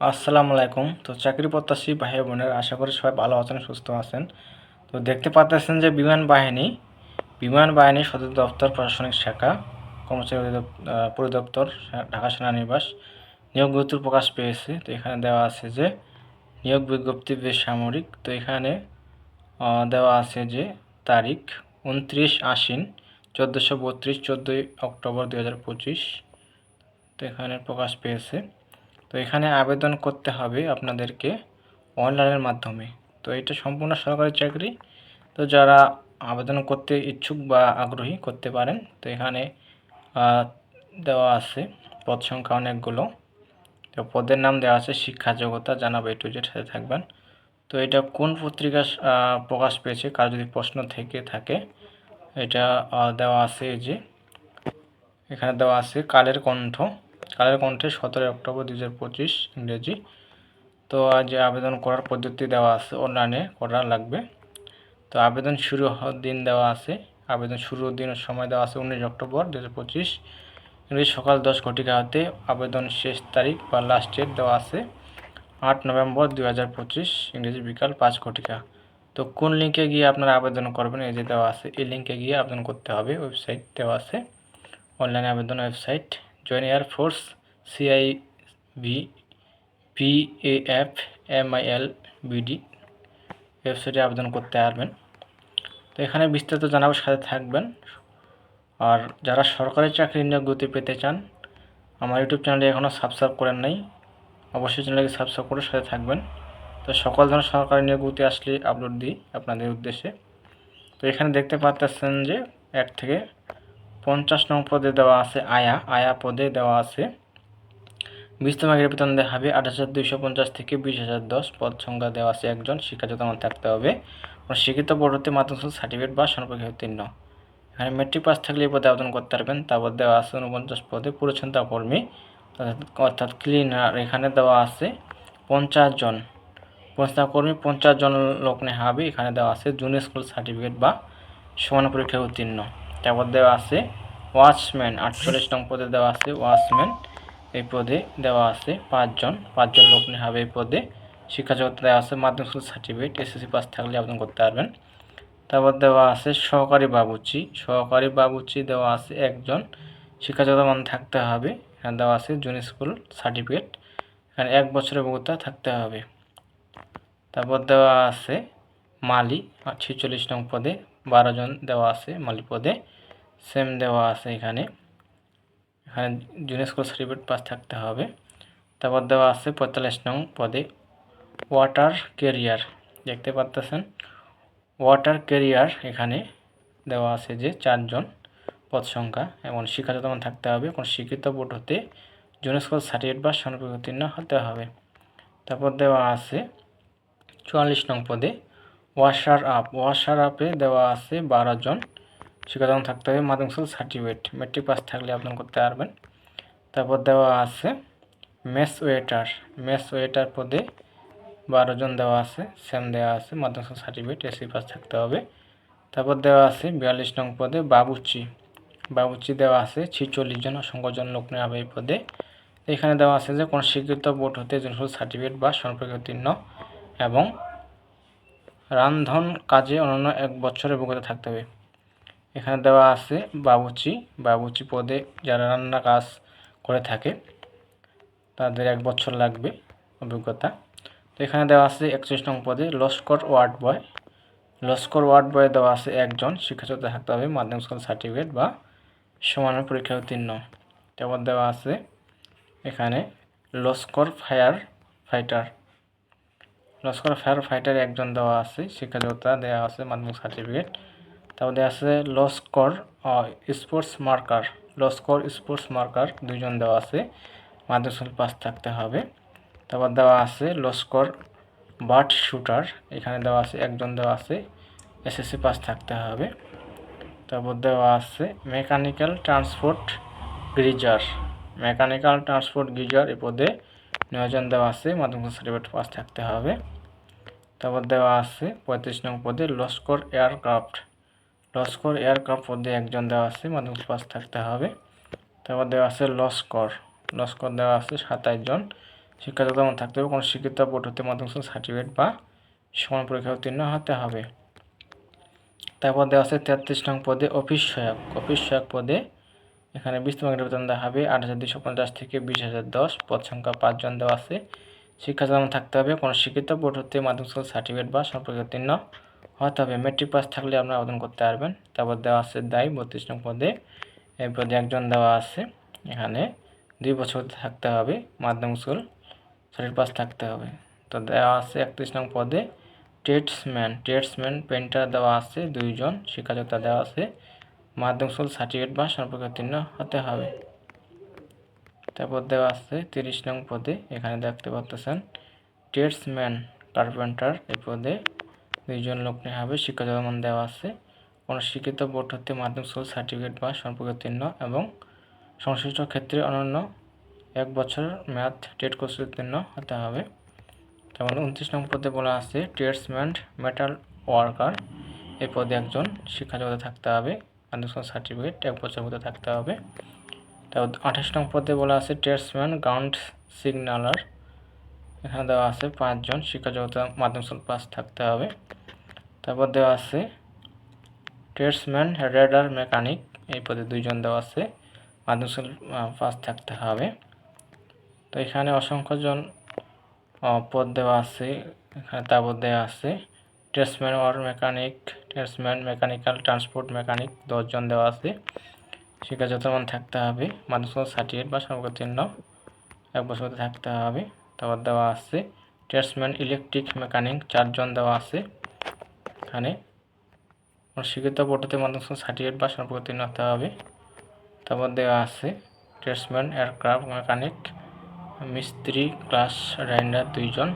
আসসালামু আলাইকুম। তো চাকরি প্রত্যাশী ভাই বোনের, আশা করি সবাই ভালো আছেন, সুস্থ আছেন। তো দেখতে পাচ্ছেন যে বিমান বাহিনী বিমান বাহিনী সদর দপ্তর প্রশাসনিক শাখা, কর্মচারী পরিদপ্তর, ঢাকা সেনানিবাস নিয়োগ বিজ্ঞপ্তি প্রকাশ পেয়েছে। তো এখানে দেওয়া আছে যে, নিয়োগ বিজ্ঞপ্তি বেসামরিক তো এখানে দেওয়া আছে যে, তারিখ উনত্রিশ আশ্বিন চোদ্দোশো বত্রিশ, চোদ্দোই অক্টোবর দু হাজার পঁচিশ। তো এখানে প্রকাশ পেয়েছে। তো এখানে আবেদন করতে হবে আপনাদেরকে অনলাইনের মাধ্যমে। তো এটা সম্পূর্ণ সরকারি চাকরি। তো যারা আবেদন করতে ইচ্ছুক বা আগ্রহী করতে পারেন, তো এখানে দেওয়া আছে পদ সংখ্যা অনেকগুলো। তো পদের নাম দেওয়া আছে শিক্ষা, যোগ্যতা, জানাব একটু যেটা সাথে থাকবেন। তো এটা কোন পত্রিকা প্রকাশ পেয়েছে, কার যদি প্রশ্ন থেকে থাকে, এটা দেওয়া আছে যে, এখানে দেওয়া আছে কালের কণ্ঠ। কালের কণ্ঠে সতেরোই অক্টোবর দু হাজার পঁচিশ ইংরেজি। তো আজ আবেদন করার পদ্ধতি দেওয়া আছে, অনলাইনে করা লাগবে। তো আবেদন শুরু হওয়ার দিন দেওয়া আছে, আবেদন শুরুর দিনের সময় দেওয়া আছে উনিশ অক্টোবর দু হাজার পঁচিশ। ইংরেজি সকাল দশ ঘটিকা হতে আবেদন শেষ তারিখ বা লাস্ট ডেট দেওয়া আছে, আট নভেম্বর দু হাজার পঁচিশ, ইংরেজি বিকাল পাঁচ ঘটিকা। তো কোন লিঙ্কে গিয়ে আপনারা আবেদন করবেন, এই যে দেওয়া আছে, এই লিঙ্কে গিয়ে আবেদন করতে হবে, ওয়েবসাইট দেওয়া আছে, অনলাইন আবেদন website. Join air force CIB PAF MIL BD ওয়েবসাইটে আবেদন করতে পারবেন। তো এখানে বিস্তারিত জানাব, সাথে থাকবেন। আর যারা সরকারি চাকরি নিয়োগ গতি পেতে চান, আমার ইউটিউব চ্যানেলে এখনও সাবস্ক্রাইব করেন নাই, অবশ্যই চ্যানেলকে সাবস্ক্রাইব করে সাথে থাকবেন। তো সকল ধরনের সরকারি নিয়োগ আসলে আপলোড দিই আপনাদের উদ্দেশ্যে। তো এখানে দেখতে পাচ্ছেন যে, এক থেকে পঞ্চাশ নং পদে দেওয়া আছে আয়া। আয়া পদে দেওয়া আছে বিশতম আগের বেতন দেওয়া হবে আঠাশ হাজার দুইশো পঞ্চাশ থেকে বিশ হাজার দশ। পদ সংখ্যা দেওয়া আছে একজন। শিক্ষাযোগ্য মান থাকতে হবে। শিক্ষিত হতে মাধ্যমিক সার্টিফিকেট বা সনপক্ষে উত্তীর্ণ। এখানে মেট্রিক পাস থাকলে এই পদে আবেদন করতে পারবেন। তারপর দেওয়া আছে উনপঞ্চাশ পদে পরিচ্ছন্নতা কর্মী। অর্থাৎ ক্লিনার এখানে দেওয়া আছে পঞ্চাশ জন। পঞ্চাশ কর্মী পঞ্চাশ জন লোক নেওয়া হবে। এখানে দেওয়া আছে জুনিয়র স্কুল সার্টিফিকেট বা সমান পরীক্ষায় উত্তীর্ণ। তারপর দেওয়া আছে ওয়াচম্যান, আটচল্লিশ নং পদে দেওয়া আছে ওয়াচম্যান। এই পদে দেওয়া আছে পাঁচজন পাঁচজন লোক নেওয়া হবে এই পদে। শিক্ষা জগতে দেওয়া আছে মাধ্যমিক স্কুল সার্টিফিকেট, এসএসসি পাস থাকলে আবেদন করতে পারবেন। তারপর দেওয়া আছে সহকারী বাবুচি সহকারী বাবুচি দেওয়া আছে একজন। শিক্ষাগত মান থাকতে হবে, এখানে দেওয়া আছে জুনিয়র স্কুল সার্টিফিকেট, এখানে এক বছরের অভিজ্ঞতা থাকতে হবে। তারপর দেওয়া আছে মালি, ছেচল্লিশ নং পদে বারো জন দেওয়া আছে মালি পদে। সেম দেওয়া আছে এখানে। এখানে জুনিয়র স্কুল সার্টিফিকেট পাস থাকতে হবে। তারপর দেওয়া আছে পঁয়তাল্লিশ নং পদে। ওয়াটার কেরিয়ার দেখতে পাচ্তেছেন ওয়াটার কেরিয়ার এখানে দেওয়া আছে যে চারজন পদ সংখ্যা। এবং শিক্ষাগত মান থাকতে হবে। কোন শিক্ষিত বোর্ড হতে জুনিয়র স্কুল সার্টিফিকেট বা সনপি উত্তীর্ণ হতে হবে। তারপর দেওয়া আছে চুয়াল্লিশ নং পদে। ওয়াশার আপ ওয়াশার আপে দেওয়া আছে বারো জন। শিক্ষাগত মান থাকতে হবে। মাধ্যমিক সার্টিফিকেট মেট্রিক পাস থাকলে আবেদন করতে পারবেন। তারপর দেওয়া আছে মেস ওয়েটার মেস ওয়েটার পদে বারো জন দেওয়া আছে। সেম দেওয়া আছে। মাধ্যমিক সার্টিফিকেট এসি পাস থাকতে হবে। তারপর দেওয়া আছে বিয়াল্লিশ নং পদে বাবুচি বাবুচি দেওয়া আছে ছিচল্লিশ জন অসংখ্য জন লোক নেওয়া হবে এই পদে। এখানে দেওয়া আছে যে কোনো স্বীকৃত বোর্ড হতে জনসল সার্টিফিকেট বা সম্পর্কে উত্তীর্ণ এবং রান্ধন কাজে অন্যান্য এক বছরের অভিজ্ঞতা থাকতে হবে। এখানে দেওয়া আছে বাবুচি। বাবুচি পদে যারা রান্না কাজ করে থাকে, তাদের এক বছর লাগবে অভিজ্ঞতা। তো এখানে দেওয়া আছে একচল্লিশ নং পদে লস্কর ওয়ার্ড বয়। লস্কর ওয়ার্ড বয়ে দেওয়া আছে একজন শিক্ষাযোগ্য থাকতে হবে, মাধ্যমিক স্কুল সার্টিফিকেট বা সমান পরীক্ষায় উত্তীর্ণ। তারপর দেওয়া আছে এখানে লস্কর ফায়ার ফাইটার। লস্কর ফায়ার ফাইটার একজন দেওয়া আছে শিক্ষাযোগ্যতা দেওয়া আছে, মাধ্যমিক সার্টিফিকেট তারপর দেওয়া আছে লস্কর স্পোর্টস মার্কার লস্কর স্পোর্টস মার্কার দুইজন দেওয়া আছে, মাধ্যমিক স্কুল পাস থাকতে হবে। তারপর দেওয়া আছে লস্কর বার্ড শুটার, এখানে দেওয়া আছে, একজন দেওয়া আছে, এসএসসি পাস থাকতে হবে। তারপর দেওয়া আছে mechanical transport greaser mechanical transport greaser এ পদে নয়জন দেওয়া আছে, মাধ্যমিক সার্টিফিকেট পাস থাকতে হবে। তারপর দেওয়া আছে পঁয়ত্রিশ নং পদে লস্কর এয়ারক্রাফট। লস্কর এয়ারক্রাফট পদে একজন দেওয়া আছে, মাধ্যমিক পাস থাকতে হবে। তারপর দেওয়া আছে লস্কর। লস্কর দেওয়া আছে সাতাইশ জন। শিক্ষাযোগ্যতা থাকতে হবে, কোনো শিক্ষিত বোর্ড হতে মাধ্যমিক সার্টিফিকেট বা সমান পরীক্ষা উত্তীর্ণ হতে হবে। তারপর দেওয়া আছে তেত্রিশ নং পদে অফিস সহায়ক। অফিস সহায়ক পদে এখানে বিস্তৃত বেতন দেওয়া হবে, আট হাজার দুশো পঞ্চাশ থেকে বিশ হাজার দশ, পদ সংখ্যা পাঁচজন দেওয়া আছে। শিক্ষা যেমন থাকতে হবে, কোনো শিক্ষিত বোর্ড হতে মাধ্যমিক স্কুল সার্টিফিকেট বা সম্পর্কে উত্তীর্ণ হতে হবে। মেট্রিক পাস থাকলে আপনারা আবেদন করতে পারবেন। তারপর দেওয়া আছে দায়ী বত্রিশ নং পদে। এই পদে একজন দেওয়া আছে, এখানে দুই বছর থাকতে হবে, মাধ্যমিক স্কুল সার্টিফিকেট পাস থাকতে হবে। তো দেওয়া আছে একত্রিশ নং পদে। ট্রেডসম্যান ট্রেডসম্যান পেন্টার দেওয়া আছে, দুইজন শিক্ষাযোগ্যতা দেওয়া আছে। মাধ্যমিক স্কুল সার্টিফিকেট বা সম্পর্কে উত্তীর্ণ হতে হবে। তারপর দেওয়া আছে তিরিশ নং পদে, এখানে দেখতে পাচ্ছেন ট্রেডসম্যান কার্পেন্টার এই পদে দুইজন লোক নেওয়া হবে শিক্ষাযোগ্য মান দেওয়া আছে। কোনো শিক্ষিত বোর্ড হতে মাধ্যমিক স্কুল সার্টিফিকেট বা সম্পর্কে উত্তীর্ণ এবং সংশ্লিষ্ট ক্ষেত্রে অনন্য এক বছর ম্যাথ টেট কোর্স উত্তীর্ণ হতে হবে। যেমন উনত্রিশ নং পদে বলা আছে ট্রেডসম্যান মেটাল ওয়ার্কার এই পদে একজন শিক্ষাযোগ্যতা থাকতে হবে। মাধ্যমিক সার্টিফিকেট এক বছর মধ্যে থাকতে হবে। তারপর আঠাশ নম্বর পদে বলা আছে ট্রেডসম্যান গ্রাউন্ড সিগনালার এখানে দেওয়া আছে পাঁচজন শিক্ষাযোগ্যতা মাধ্যমিক স্কুল পাস থাকতে হবে। তারপর দেওয়া আছে ট্রেডসম্যান রেডার মেকানিক এই পদে দুইজন দেওয়া আছে, মাধ্যমিক স্কুল পাস থাকতে হবে। তো এখানে অসংখ্যজন পদ দেওয়া আছে, এখানে তারপর দেওয়া আছে। Tradesman war mechanic tradesman mechanical, transport mechanic দশজন দেওয়া আছে। শিক্ষাগত মান থাকতে হবে। মাধ্যমিক সার্টিফিকেট বা সর্বোত্তীর্ণ এক বছর থাকতে হবে। তারপর দেওয়া আছে ট্রেডসম্যান ইলেকট্রিক মেকানিক চারজন দেওয়া আছে। এখানে শিক্ষিত পদ্ধতি মাধ্যমিক সার্টিফিকেট বা সর্বোত্তীর্ণ হতে হবে। তারপর দেওয়া আছে ট্রেডসম্যান এয়ারক্রাফট মেকানিক মিস্ত্রি, ক্লাস রাইন্ডার দুইজন।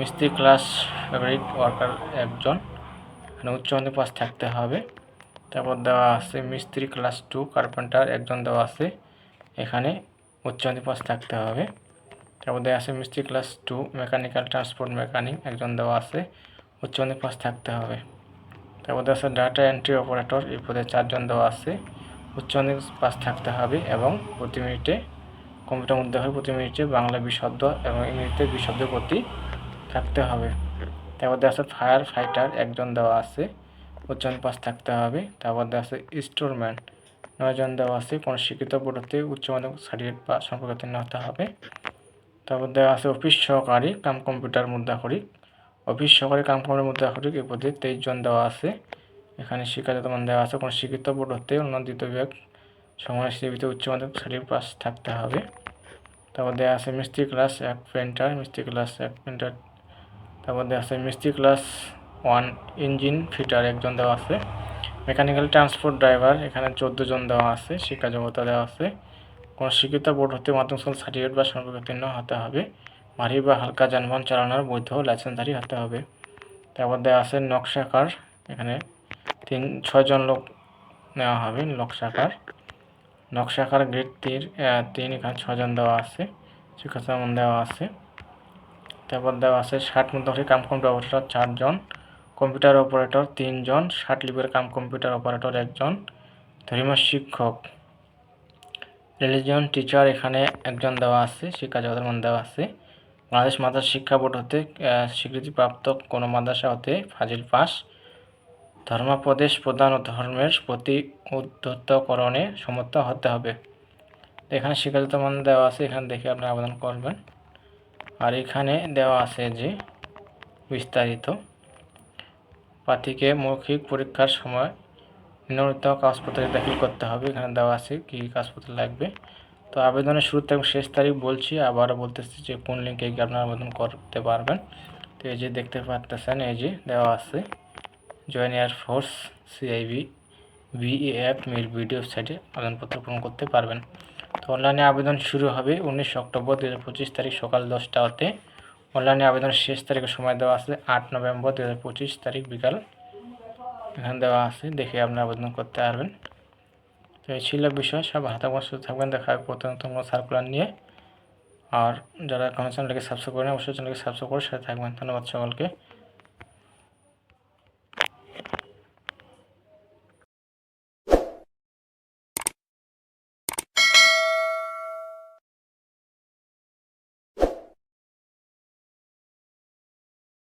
মিস্ত্রি ক্লাস ফেব্রিক ওয়ার্কার একজন। এখানে উচ্চ মাধ্যমিক পাস থাকতে হবে। তারপর দেওয়া আছে মিস্ত্রি ক্লাস টু কার্পেন্টার একজন দেওয়া আছে। এখানে উচ্চ মাধ্যমিক পাস থাকতে হবে। তারপর দেওয়া আছে মিস্ত্রি class two mechanical transport mechanic একজন দেওয়া আছে। উচ্চ মাধ্যমিক পাস থাকতে হবে। তারপর দেওয়া আছে ডাটা এন্ট্রি অপারেটর এই পদে চারজন দেওয়া আছে। উচ্চ মাধ্যমিক পাস থাকতে হবে এবং প্রতি মিনিটে কম্পিউটার মধ্যে হয় প্রতি মিনিটে বাংলা বিশব্দ এবং ইংরেজিতে বিশব্দ প্রতি থাকতে হবে। তারপর দেওয়া আছে ফায়ার ফাইটার একজন দেওয়া আছে উচ্চারণ পাস থাকতে হবে। তারপর দেওয়া আছে স্টোরম্যান নয়জন দেওয়া আছে, কোনো শিক্ষিত বোর্ডতে উচ্চ মাধ্যমিক সার্টিফিকেট বা সম্পর্কে হতে হবে। তারপর দেওয়া আছে অফিস সহকারী কাম কম্পিউটার মুদ্রা মুদ্রাখরিক অফিস সহকারী কাম কম্পিউটার মুদ্রাখরিক এই পদে তেইশ জন দেওয়া আছে। এখানে শিক্ষাগত মান দেওয়া আছে, কোনো শিক্ষিত বোর্ড হতে দ্বিতীয় বিভাগ সমান সিভিতে উচ্চ মাধ্যমিক সার্টিফিকেট পাস থাকতে হবে। তারপর দেওয়া আছে মিস্ত্রি ক্লাস এক প্রিন্টার মিস্ত্রি ক্লাস এক প্রিন্টার তারপর দেওয়া আছে মিস্ত্রি ক্লাস ওয়ান ইঞ্জিন ফিটার একজন দেওয়া আছে। মেকানিক্যাল ট্রান্সপোর্ট ড্রাইভার এখানে চোদ্দ জন দেওয়া আছে, শিক্ষা যোগ্যতা দেওয়া আছে। কোনো শিক্ষিত বোর্ড হতে মাধ্যমিক স্কুল সার্টিফিকেট বা উত্তীর্ণ হতে হবে। ভারী বা হালকা যানবাহন চালানোর বৈধ লাইসেন্সধারী হতে হবে। তারপর দেওয়া আছে নকশাকার, এখানে তিন ছয়জন লোক নেওয়া হবে নকশাকার। নকশাকার গ্রেড তিন তিন, এখানে ছজন দেওয়া আছে শিক্ষাশ্রমণ দেওয়া আছে। তারপর দেওয়া আছে, ষাট মধ্যে কাম কম্পিউটার অপারেটর চারজন, কম্পিউটার অপারেটর তিনজন, ষাট লিপের কাম কম্পিউটার অপারেটর একজন, ধর্মীয় শিক্ষক রিলিজিয়ন টিচার এখানে একজন দেওয়া আছে, শিক্ষা জগতের মান দেওয়া আছে। বাংলাদেশ মাদ্রাসা শিক্ষা বোর্ড হতে স্বীকৃতিপ্রাপ্ত কোনো মাদ্রাসা হতে ফাজিল পাস। ধর্মাপ্রদেশ প্রধান ও ধর্মের প্রতি উদ্ধতকরণে সমর্থ হতে হবে। এখানে শিক্ষাগত মান দেওয়া আছে, এখানে দেখে আপনি আবেদন করবেন। আর এখানে দেওয়া আছে যে বিস্তারিত। প্রার্থীকে মৌখিক পরীক্ষার সময় নিম্নলিখিত কাগজপত্র দাখিল করতে হবে। এখানে দেওয়া আছে কী কাগজপত্র লাগবে। তো আবেদনের শুরু থেকে শেষ তারিখ বলছি, আবারও বলতেছি যে কোন লিঙ্কে গিয়ে আপনারা আবেদন করতে পারবেন। তো এই যে দেখতে পাচ্তেছেন এই যে দেওয়া আছে join air force CIB BAF MIL video সাইটে আবেদনপত্র পূরণ করতে পারবেন। তো অনলাইনে আবেদন শুরু হবে উনিশ অক্টোবর দু পঁচিশ তারিখ সকাল দশটা হতে অনলাইনে আবেদনের শেষ তারিখের সময় দেওয়া আছে আট নভেম্বর দু পঁচিশ তারিখ বিকাল। এখানে দেওয়া আছে, দেখে আপনি আবেদন করতে পারবেন। তো এই ছিল বিষয়, সব হাতে সুস্থ থাকবেন, দেখা হবে প্রথমতম সার্কুলার নিয়ে। আর যারা কোনো চ্যানেলকে সাবস্ক্রাইব করেন, অবশ্যই চ্যানেলকে সাবস্ক্রাইব করে সাথে থাকবেন। ধন্যবাদ সকলকে।